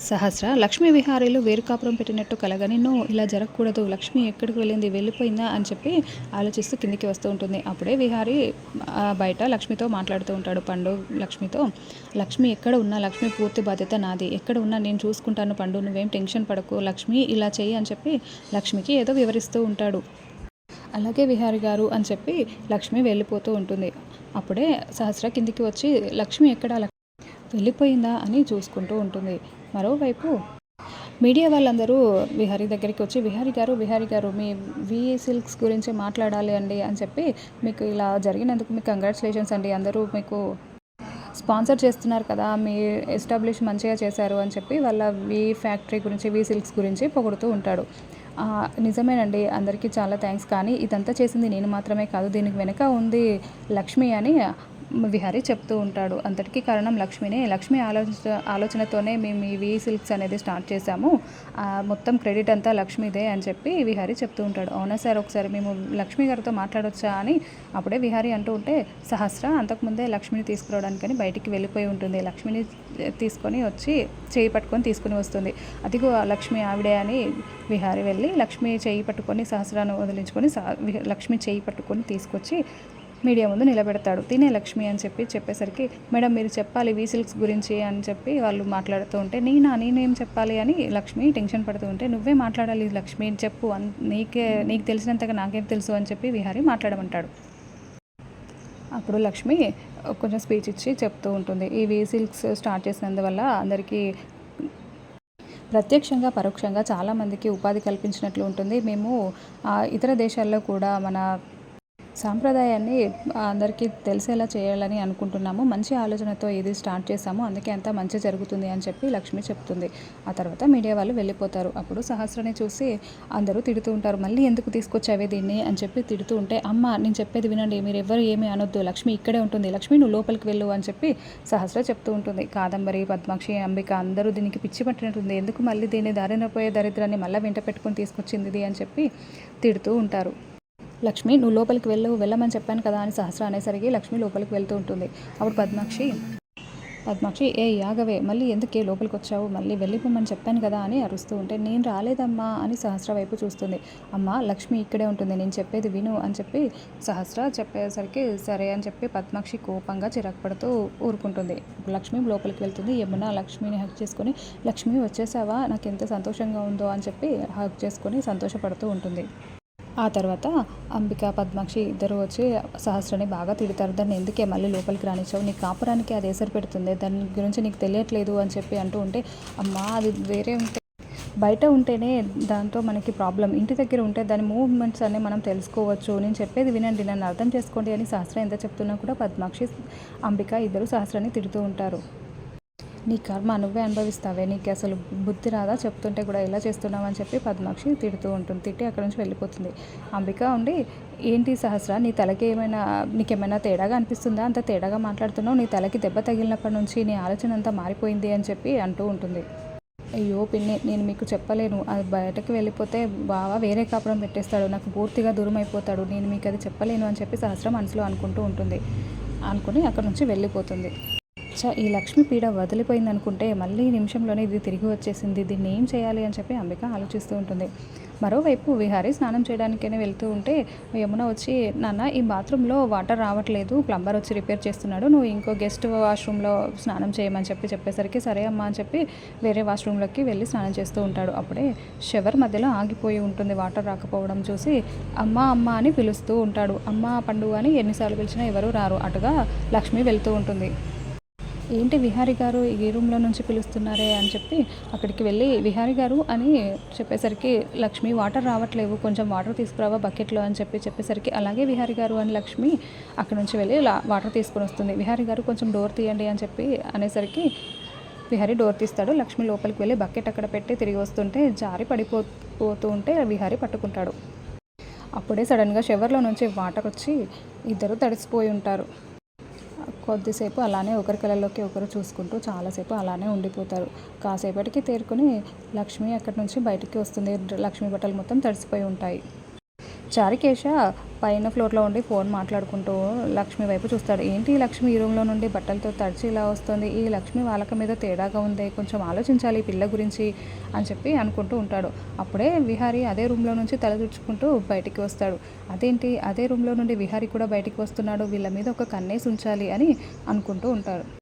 సహస్ర. లక్ష్మీ విహారీలు వేరు కాపురం పెట్టినట్టు కలగని నువ్వు ఇలా జరగకూడదు. లక్ష్మి ఎక్కడికి వెళ్ళింది? వెళ్ళిపోయిందా? అని చెప్పి ఆలోచిస్తూ కిందికి వస్తూ ఉంటుంది. అప్పుడే విహారీ బయట లక్ష్మితో మాట్లాడుతూ ఉంటాడు పండు లక్ష్మితో. లక్ష్మి ఎక్కడ ఉన్నా లక్ష్మి పూర్తి బాధ్యత నాది. ఎక్కడ ఉన్నా నేను చూసుకుంటాను పండు నువ్వేం టెన్షన్ పడకు. లక్ష్మి ఇలా చెయ్యి అని చెప్పి లక్ష్మికి ఏదో వివరిస్తూ ఉంటాడు. అలాగే విహారి గారు అని చెప్పి లక్ష్మి వెళ్ళిపోతూ ఉంటుంది. అప్పుడే సహస్ర కిందికి వచ్చి లక్ష్మి ఎక్కడ? వెళ్ళిపోయిందా? అని చూసుకుంటూ ఉంటుంది. మరోవైపు మీడియా వాళ్ళందరూ విహారీ దగ్గరికి వచ్చి విహారీ గారు విహారీ గారు మీ వి సిల్క్స్ గురించి మాట్లాడాలి అండి అని చెప్పి మీకు ఇలా జరిగినందుకు మీకు కంగ్రాచులేషన్స్ అండి. అందరూ మీకు స్పాన్సర్ చేస్తున్నారు కదా మీ ఎస్టాబ్లిష్ మంచిగా చేశారు అని చెప్పి వాళ్ళ వి ఫ్యాక్టరీ గురించి వి సిల్క్స్ గురించి పొగుడుతూ ఉంటాడు. నిజమేనండి అందరికీ చాలా థ్యాంక్స్ కానీ ఇదంతా చేసింది నేను మాత్రమే కాదు దీనికి వెనక ఉంది లక్ష్మి అని విహారీ చెప్తూ ఉంటాడు. అంతటికీ కారణం లక్ష్మినే. లక్ష్మి ఆలోచన ఆలోచనతోనే మేము ఈ వి సిల్క్స్ అనేది స్టార్ట్ చేశాము. మొత్తం క్రెడిట్ అంతా లక్ష్మిదే అని చెప్పి విహారీ చెప్తూ ఉంటాడు. అవునా సార్? ఒకసారి మేము లక్ష్మి గారితో మాట్లాడొచ్చా అని అప్పుడే విహారీ అంటూ ఉంటే సహస్ర అంతకుముందే లక్ష్మిని తీసుకురావడానికని బయటికి వెళ్ళిపోయి ఉంటుంది. లక్ష్మిని తీసుకొని వచ్చి చేయి పట్టుకొని తీసుకుని వస్తుంది. అదిగో ఆ లక్ష్మి ఆవిడే అని విహారీ వెళ్ళి లక్ష్మి చేయి పట్టుకొని సహస్రాన్ని వదిలించుకొని సహ- లక్ష్మి చేయి పట్టుకొని తీసుకొచ్చి మీడియా ముందు నిలబెడతాడు. తినే లక్ష్మి అని చెప్పి చెప్పేసరికి మేడం మీరు చెప్పాలి వీ సిల్క్స్ గురించి అని చెప్పి వాళ్ళు మాట్లాడుతూ ఉంటే నేనా నేనేం చెప్పాలి అని లక్ష్మి టెన్షన్ పడుతూ ఉంటే నువ్వే మాట్లాడాలి లక్ష్మి చెప్పు అన్- నీకే నీకు తెలిసినంతగా నాకేం తెలుసు అని చెప్పి విహారీ మాట్లాడమంటాడు. అప్పుడు లక్ష్మి కొంచెం స్పీచ్ ఇచ్చి చెప్తూ ఉంటుంది. ఈ వీ సిల్క్స్ స్టార్ట్ చేసినందువల్ల అందరికీ ప్రత్యక్షంగా పరోక్షంగా చాలామందికి ఉపాధి కల్పించినట్లు ఉంటుంది. మేము ఇతర దేశాల్లో కూడా మన సాంప్రదాయాన్ని అందరికీ తెలిసేలా చేయాలని అనుకుంటున్నాము. మంచి ఆలోచనతో ఇది స్టార్ట్ చేశాము. అందుకే అంతా మంచి జరుగుతుంది అని చెప్పి లక్ష్మి చెప్తుంది. ఆ తర్వాత మీడియా వాళ్ళు వెళ్ళిపోతారు. అప్పుడు సహస్రని చూసి అందరూ తిడుతూ ఉంటారు. మళ్ళీ ఎందుకు తీసుకొచ్చావే దీన్ని అని చెప్పి తిడుతూ ఉంటే అమ్మ నేను చెప్పేది వినండి. మీరు ఎవరు ఏమీ అనొద్దు. లక్ష్మి ఇక్కడే ఉంటుంది. లక్ష్మి నువ్వు లోపలికి వెళ్ళు అని చెప్పి సహస్ర చెప్తూ ఉంటుంది. కాదంబరి పద్మాక్షి అంబిక అందరూ దీనికి పిచ్చి పట్టినట్టుంది. ఎందుకు మళ్ళీ దీన్ని దారిన పోయే దరిద్రాన్ని మళ్ళీ వెంట పెట్టుకొని తీసుకొచ్చింది ఇది అని చెప్పి తిడుతూ ఉంటారు. లక్ష్మి నువ్వు లోపలికి వెళ్ళు వెళ్ళమని చెప్పాను కదా అని సహస్ర అనేసరికి లక్ష్మి లోపలికి వెళ్తూ ఉంటుంది. అప్పుడు పద్మాక్షి పద్మాక్షి ఏ యాగవే మళ్ళీ ఎందుకే లోపలికి వచ్చావు మళ్ళీ వెళ్ళిపోమని చెప్పాను కదా అని అరుస్తూ ఉంటే నేను రాలేదమ్మా అని సహస్ర వైపు చూస్తుంది. అమ్మ లక్ష్మి ఇక్కడే ఉంటుంది నేను చెప్పేది విను అని చెప్పి సహస్ర చెప్పేసరికి సరే అని చెప్పి పద్మాక్షి కోపంగా చిరాకు పడుతూ ఊరుకుంటుంది. లక్ష్మి లోపలికి వెళ్తుంది. యమున లక్ష్మిని హక్ చేసుకొని లక్ష్మి వచ్చేసావా? నాకు ఎంత సంతోషంగా ఉందో అని చెప్పి హక్ చేసుకొని సంతోషపడుతూ ఉంటుంది. ఆ తర్వాత అంబిక పద్మాక్షి ఇద్దరు వచ్చి సహస్రని బాగా తిడతారు. దాన్ని ఎందుకే మళ్ళీ లోపలికి రానిచ్చావు? నీ కాపురానికి అది ఎసరు పెడుతుంది. దాని గురించి నీకు తెలియట్లేదు అని చెప్పి అంటూ ఉంటే అమ్మా అది వేరే ఉంటే బయట ఉంటేనే దాంతో మనకి ప్రాబ్లం. ఇంటి దగ్గర ఉంటే దాని మూవ్మెంట్స్ అన్నీ మనం తెలుసుకోవచ్చు. నేను చెప్పేది వినండి నన్ను అర్థం చేసుకోండి అని సహస్ర ఎంత చెప్తున్నా కూడా పద్మాక్షి అంబిక ఇద్దరు సహస్రాన్ని తిడుతూ ఉంటారు. నీ కర్మ నువ్వే అనుభవిస్తావే నీకు అసలు బుద్ధి రాదా? చెప్తుంటే కూడా ఎలా చేస్తున్నావు అని చెప్పి పద్మాక్షి తిడుతూ ఉంటుంది. తిట్టి అక్కడ నుంచి వెళ్ళిపోతుంది. అంబిక ఉండి ఏంటి సహస్ర నీ తలకి ఏమైనా నీకేమైనా తేడాగా అనిపిస్తుందా? అంత తేడాగా మాట్లాడుతున్నావు నీ తలకి దెబ్బ తగిలినప్పటి నుంచి నీ ఆలోచన అంతా మారిపోయింది అని చెప్పి అంటూ ఉంటుంది. అయ్యో పిన్ని నేను మీకు చెప్పలేను. అది బయటకు వెళ్ళిపోతే బాగా వేరే కాపురం పెట్టేస్తాడు. నాకు పూర్తిగా దూరం అయిపోతాడు నేను మీకు అది చెప్పలేను అని చెప్పి సహస్ర మనసులో అనుకుంటూ ఉంటుంది. అనుకుని అక్కడ నుంచి వెళ్ళిపోతుంది. చ ఈ లక్ష్మి పీడ వదిలిపోయింది అనుకుంటే మళ్ళీ నిమిషంలోనే ఇది తిరిగి వచ్చేసింది. దీన్ని ఏం చేయాలి అని చెప్పి అంబిక ఆలోచిస్తూ ఉంటుంది. మరోవైపు విహారీ స్నానం చేయడానికైనా వెళ్తూ ఉంటే యమున వచ్చి నాన్న ఈ బాత్రూంలో వాటర్ రావట్లేదు. ప్లంబర్ వచ్చి రిపేర్ చేస్తున్నాడు. నువ్వు ఇంకో గెస్ట్ వాష్రూమ్లో స్నానం చేయమని చెప్పి చెప్పేసరికి సరే అమ్మా అని చెప్పి వేరే వాష్రూమ్లోకి వెళ్ళి స్నానం చేస్తూ ఉంటాడు. అప్పుడే షవర్ మధ్యలో ఆగిపోయి ఉంటుంది వాటర్ రాకపోవడం చూసి అమ్మ అమ్మ అని పిలుస్తూ ఉంటాడు. అమ్మ పండు అని ఎన్నిసార్లు పిలిచినా ఎవరు రారు. అటుగా లక్ష్మి వెళ్తూ ఉంటుంది. ఏంటి విహారి గారు ఈ రూమ్లో నుంచి పిలుస్తున్నారే అని చెప్పి అక్కడికి వెళ్ళి విహారి గారు అని చెప్పేసరికి లక్ష్మి వాటర్ రావట్లేవు కొంచెం వాటర్ తీసుకురావా బకెట్లో అని చెప్పి చెప్పేసరికి అలాగే విహారి గారు అని లక్ష్మి అక్కడ నుంచి వెళ్ళి వాటర్ తీసుకొని వస్తుంది. విహారి గారు కొంచెం డోర్ తీయండి అని చెప్పి అనేసరికి విహారి డోర్ తీస్తాడు. లక్ష్మి లోపలికి వెళ్ళి బకెట్ అక్కడ పెట్టి తిరిగి వస్తుంటే జారి పడిపో పోతూ ఉంటే విహారి పట్టుకుంటాడు. అప్పుడే సడన్గా షవర్లో నుంచి వాటర్ వచ్చి ఇద్దరు తడిసిపోయి ఉంటారు. కొద్దిసేపు అలానే ఒకరి కళ్ళలోకి ఒకరు చూసుకుంటూ చాలాసేపు అలానే ఉండిపోతారు. కాసేపటికి తేరుకొని లక్ష్మి అక్కడి నుంచి బయటికి వస్తుంది. లక్ష్మి బట్టలు మొత్తం తడిసిపోయి ఉంటాయి. చారికేశ పైన ఫ్లోర్లో ఉండి ఫోన్ మాట్లాడుకుంటూ లక్ష్మి వైపు చూస్తాడు. ఏంటి ఈ లక్ష్మి ఈ రూమ్లో నుండి బట్టలతో తడిచి ఇలా వస్తుంది? ఈ లక్ష్మి వాళ్ళక మీద తేడాగా ఉంది కొంచెం ఆలోచించాలి ఈ పిల్ల గురించి అని చెప్పి అనుకుంటూ ఉంటాడు. అప్పుడే విహారీ అదే రూమ్లో నుంచి తలదుచ్చుకుంటూ బయటికి వస్తాడు. అదేంటి? అదే రూమ్లో నుండి విహారీ కూడా బయటికి వస్తున్నాడు. వీళ్ళ మీద ఒక కన్నేసి ఉంచాలి అని అనుకుంటూ ఉంటాడు.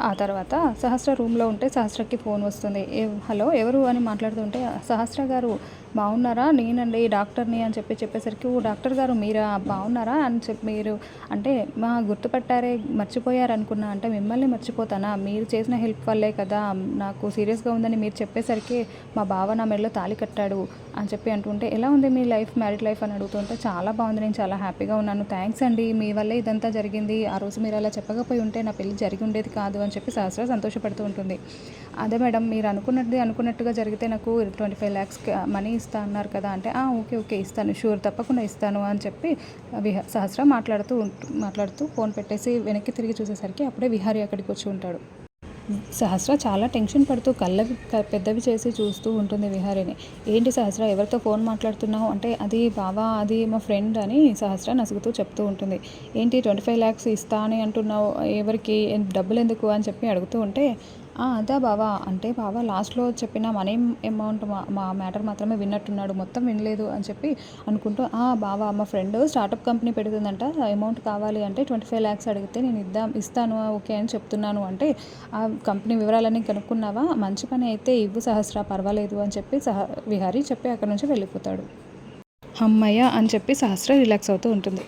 ఆ తర్వాత సహస్ర రూమ్లో ఉంటే సహస్రకి ఫోన్ వస్తుంది. హలో ఎవరు అని మాట్లాడుతుంటే సహస్ర గారు బాగున్నారా నేనండి డాక్టర్ని అని చెప్పి చెప్పేసరికి ఓ డాక్టర్ గారు మీరా? బాగున్నారా అని చెప్పి మీరు అంటే మా గుర్తుపట్టారే మర్చిపోయారు అనుకున్నా అంటే మిమ్మల్ని మర్చిపోతానా? మీరు చేసిన హెల్ప్ వల్లే కదా నాకు సీరియస్గా ఉందని మీరు చెప్పేసరికి మా బావ నా మెడలో తాళి కట్టాడు అని చెప్పి అంటుంటే ఎలా ఉంది మీ లైఫ్? Married life? అని అడుగుతుంటే చాలా బాగుంది నేను చాలా హ్యాపీగా ఉన్నాను. థ్యాంక్స్ అండి. మీ వల్లే ఇదంతా జరిగింది. ఆ రోజు మీరు అలా చెప్పకపోయి ఉంటే నా పెళ్ళి జరిగి ఉండేది కాదు అని చెప్పి సహస్ర సంతోషపడుతూ ఉంటుంది. అదే మేడం మీరు అనుకున్నది అనుకున్నట్టుగా జరిగితే నాకు ట్వంటీ ఫైవ్ ల్యాక్స్ మనీ ఇస్తా అన్నారు కదా అంటే ఓకే ఓకే ఇస్తాను షూర్ తప్పకుండా ఇస్తాను అని చెప్పి విహ సహస్ర మాట్లాడుతూ మాట్లాడుతూ ఫోన్ పెట్టేసి వెనక్కి తిరిగి చూసేసరికి అప్పుడే విహారీ అక్కడికి వచ్చి ఉంటాడు. సహస్ర చాలా టెన్షన్ పడుతూ కళ్ళ పెద్దవి చేసి చూస్తూ ఉంటుంది విహారిని. ఏంటి సహస్ర ఎవరితో ఫోన్ మాట్లాడుతున్నావు? అంటే అది బావా అది మా ఫ్రెండ్ అని సహస్ర నసుగుతూ చెప్తూ ఉంటుంది. ఏంటి ట్వంటీ ఫైవ్ ల్యాక్స్ ఇస్తా అని అంటున్నావు? ఎవరికి? డబ్బులు ఎందుకు? అని చెప్పి అడుగుతూ ఉంటే అదే బావా. అంటే బావా లాస్ట్లో చెప్పిన మనీ అమౌంట్ మా మా మ్యాటర్ మాత్రమే విన్నట్టున్నాడు. మొత్తం వినలేదు అని చెప్పి అనుకుంటూ "ఆ, బావా మా ఫ్రెండ్ స్టార్టప్ కంపెనీ పెడుతుందంట. అమౌంట్ కావాలి అంటే ట్వంటీ ఫైవ్ ల్యాక్స్ అడిగితే నేను ఇద్దాం ఇస్తాను ఓకే అని చెప్తున్నాను. అంటే ఆ కంపెనీ వివరాలన్నీ కనుక్కున్నావా? మంచి పని అయితే ఇవ్వు సహస్ర పర్వాలేదు అని చెప్పి సహ విహారీ చెప్పి అక్కడ నుంచి వెళ్ళిపోతాడు. అమ్మయ్య అని చెప్పి సహస్ర రిలాక్స్ అవుతూ ఉంటుంది.